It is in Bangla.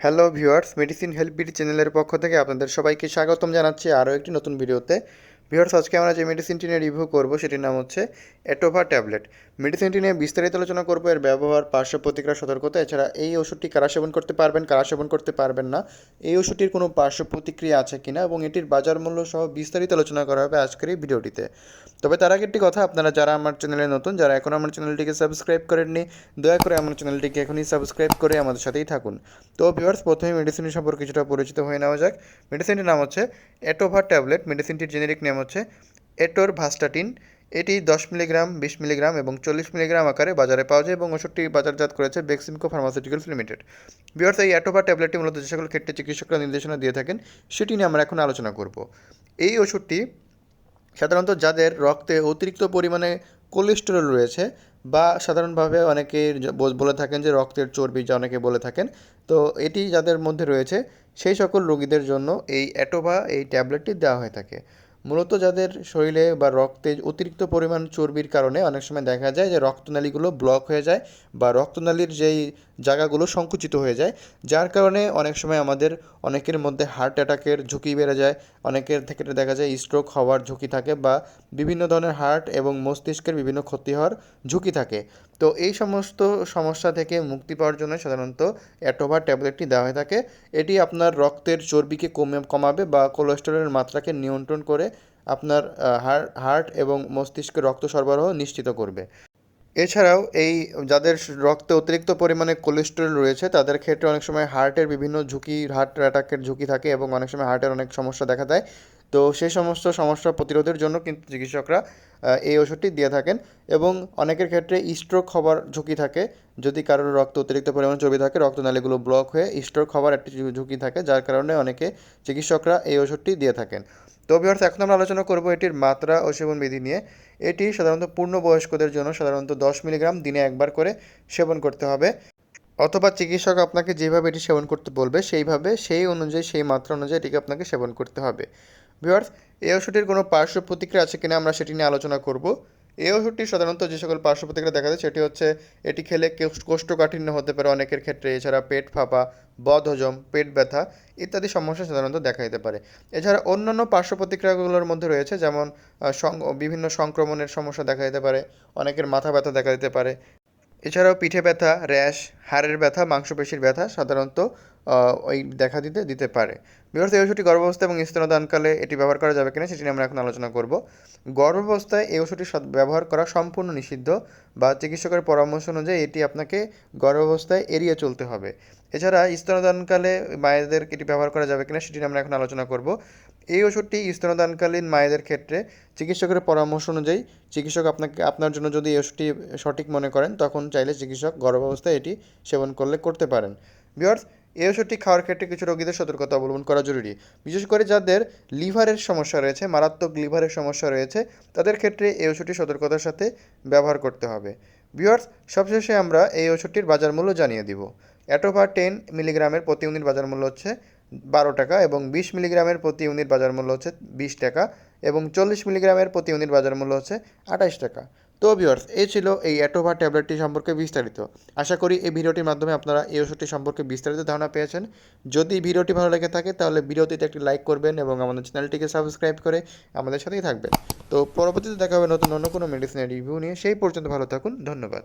Hello viewers medicine help BD চ্যানেলের পক্ষ থেকে আপনাদের সবাইকে স্বাগতম জানাচ্ছি আরও একটি নতুন ভিডিওতে ভিউয়ার্স, আজকে আমরা যে মেডিসিনটি নিয়ে রিভিউ করব, সেটির নাম হচ্ছে এটোভা ট্যাবলেট মেডিসিনটি নিয়ে বিস্তারিত আলোচনা করব, এর ব্যবহার, পার্শ্ব প্রতিক্রিয়া, সতর্কতা, এছাড়া এই ওষুধটি কারা সেবন করতে পারবেন, কারা সেবন করতে পারবেন না, এই ওষুধটির কোনো পার্শ্ব প্রতিক্রিয়া আছে কিনা এবং এটির বাজার মূল্য সহ বিস্তারিত আলোচনা করা হবে আজকের এই ভিডিওটিতে। তবে তার আগে একটি কথা, আপনারা যারা আমার চ্যানেলে নতুন, যারা এখন আমার চ্যানেলটিকে সাবস্ক্রাইব করেননি, দয়া করে আমার চ্যানেলটিকে এখনই সাবস্ক্রাইব করে আমাদের সাথেই থাকুন। তো ভিউয়ার্স, প্রথমে মেডিসিনের সম্পর্কে কিছুটা পরিচিত হয়ে নেওয়া যাক। মেডিসিনটির নাম হচ্ছে এটোভা ট্যাবলেট মেডিসিনটির জেনেরিক নাম হচ্ছে এটোর ভাস্টাটিন এটি দশ মিলিগ্রাম, বিশ মিলিগ্রাম এবং চল্লিশ মিলিগ্রাম আকারে বাজারে পাওয়া যায় এবং ওষুধটি বাজারজাত করেছে বেক্সিমকো ফার্মাসিউটিক্যালস লিমিটেড। বিয়ার্স এই অ্যাটোভা ট্যাবলেটটি মূলত যে সকল ক্ষেত্রে চিকিৎসকরা নির্দেশনা দিয়ে থাকেন, সেটি নিয়ে আমরা এখন আলোচনা করব। এই ওষুধটি সাধারণত যাদের রক্তে অতিরিক্ত পরিমাণে কোলেস্টেরল রয়েছে বা সাধারণভাবে অনেকে বলে থাকেন যে রক্তের চর্বি যা অনেকে বলে থাকেন, তো এটি যাদের মধ্যে রয়েছে, সেই সকল রোগীদের জন্য এই অ্যাটোভা এই ট্যাবলেটটি দেওয়া হয়ে থাকে। মূলত যাদের শরীরে বা রক্তে অতিরিক্ত পরিমাণ চর্বির কারণে অনেক সময় দেখা যায় যে রক্তনালীগুলো ব্লক হয়ে যায় বা রক্তনালীর যেই জায়গাগুলো সংকুচিত হয়ে যায়, যার কারণে অনেক সময় আমাদের অনেকের মধ্যে হার্ট অ্যাটাকের ঝুঁকি বেড়ে যায়, অনেকের থেকে দেখা যায় স্ট্রোক হওয়ার ঝুঁকি থাকে বা বিভিন্ন ধরনের হার্ট এবং মস্তিষ্কের বিভিন্ন ক্ষতি হওয়ার ঝুঁকি থাকে। তো এই সমস্ত সমস্যা থেকে মুক্তি পাওয়ার জন্য সাধারণত অ্যাটোভা ট্যাবলেটটি দেওয়া হয়ে থাকে। এটি আপনার রক্তের চর্বিকে কমে, কমাবে বা কোলেস্টেরলের মাত্রাকে নিয়ন্ত্রণ করে আপনার হার্ট এবং মস্তিষ্কে রক্ত সরবরাহ নিশ্চিত করবে। এছাড়াও এই যাদের রক্তে অতিরিক্ত পরিমাণে কোলেস্টেরল রয়েছে, তাদের ক্ষেত্রে অনেক সময় হার্টের বিভিন্ন ঝুঁকি হার্ট অ্যাটাকের ঝুঁকি থাকে এবং অনেক সময় হার্টের অনেক সমস্যা দেখা দেয়। তো সেই সমস্ত সমস্যা প্রতিরোধের জন্য কিন্তু চিকিৎসকরা এই ওষুধটি দিয়ে থাকেন এবং অনেকের ক্ষেত্রে স্ট্রোক হওয়ার ঝুঁকি থাকে। যদি কারোর রক্ত অতিরিক্ত পরিমাণে চর্বি থাকে, রক্তনালীগুলো ব্লক হয়ে স্ট্রোক হওয়ার একটি ঝুঁকি থাকে, যার কারণে অনেকে চিকিৎসকরা এই ওষুধটি দিয়ে থাকেন। তো ভিউয়ার্স এখন আমরা আলোচনা করব এটির মাত্রা ও সেবন বিধি নিয়ে। এটি সাধারণত পূর্ণবয়স্কদের জন্য সাধারণত দশ মিলিগ্রাম দিনে একবার করে সেবন করতে হবে। অথবা চিকিৎসক আপনাকে যেভাবে এটি সেবন করতে বলবে, সেইভাবে সেই অনুযায়ী, সেই মাত্রা অনুযায়ী এটিকে আপনাকে সেবন করতে হবে। ভিউয়ার্স এই ওষুধের কোনো পার্শ্ব প্রতিক্রিয়া আছে কিনা আমরা সেটি নিয়ে আলোচনা করব। এই ওষুধটি সাধারণত যে সকল পার্শ্ব প্রতিক্রিয়া দেখা যায়, সেটি হচ্ছে এটি খেলে কোষ্ঠ- কোষ্ঠকাঠিন্য হতে পারে অনেকের ক্ষেত্রে, এছাড়া পেট ফাঁপা, বদহজম, পেট ব্যথা ইত্যাদি সমস্যা সাধারণত দেখা দিতে পারে। এছাড়া অন্যান্য পার্শ্ব প্রতিক্রিয়াগুলোর মধ্যে রয়েছে, যেমন বিভিন্ন সংক্রমণের সমস্যা দেখা দিতে পারে, অনেকের মাথা ব্যথা দেখা দিতে পারে। এছাড়াও পিঠে ব্যথা, র্যাশ, হাড়ের ব্যথা, মাংসপেশির ব্যথা সাধারণত ওই দেখা দিতে দিতে পারে। বিকজ এই ওষুধটি গর্ভাবস্থা এবং স্তনদানকালে এটি ব্যবহার করা যাবে কিনা সেটি নিয়ে আমরা এখন আলোচনা করব। গর্ভাবস্থায় এই ওষুধটি ব্যবহার করা সম্পূর্ণ নিষিদ্ধ বা চিকিৎসকের পরামর্শ অনুযায়ী এটি আপনাকে গর্ভাবস্থায় এড়িয়ে চলতে হবে। এছাড়া স্তনদানকালে মায়েদের এটি ব্যবহার করা যাবে কিনা সেটি নিয়ে আমরা এখন আলোচনা করব। এই ওষুধটি স্তনদানকালীন মায়েদের ক্ষেত্রে চিকিৎসকের পরামর্শ অনুযায়ী চিকিৎসক আপনাকে, আপনার জন্য যদি এই ওষুধটি সঠিক মনে করেন, তখন চাইলে চিকিৎসক গর্ভাবস্থায় এটি সেবন করলে, করতে পারেন। বিয়ার্স এই ওষুধটি খাওয়ার ক্ষেত্রে কিছু রোগীদের সতর্কতা অবলম্বন করা জরুরি। বিশেষ করে যাদের লিভারের সমস্যা রয়েছে, মারাত্মক লিভারের সমস্যা রয়েছে, তাদের ক্ষেত্রে এই ওষুধটি সতর্কতার সাথে ব্যবহার করতে হবে। বিয়ার্স সবশেষে আমরা এই ওষুধটির বাজার মূল্য জানিয়ে দিব। অ্যাটোভা টেন মিলিগ্রামের প্রতি ইউনিট বাজার মূল্য হচ্ছে বারো টাকা এবং বিশ মিলিগ্রামের প্রতি ইউনিট বাজার মূল্য হচ্ছে বিশ টাকা এবং চল্লিশ মিলিগ্রামের প্রতি ইউনিট বাজার মূল্য হচ্ছে আঠাশ টাকা। তো ভিউয়ার্স এই ছিল এই অ্যাটোভা ট্যাবলেটটি সম্পর্কে বিস্তারিত। আশা করি এই ভিডিওটির মাধ্যমে আপনারা এই ওষুধটি সম্পর্কে বিস্তারিত ধারণা পেয়েছেন। যদি ভিডিওটি ভালো লেগে থাকে, তাহলে ভিডিওটিতে একটি লাইক করবেন এবং আমাদের চ্যানেলটিকে সাবস্ক্রাইব করে আমাদের সাথেই থাকবেন। তো পরবর্তীতে দেখা হবে নতুন অন্য কোনো মেডিসিনের রিভিউ নিয়ে, সেই পর্যন্ত ভালো থাকুন, ধন্যবাদ।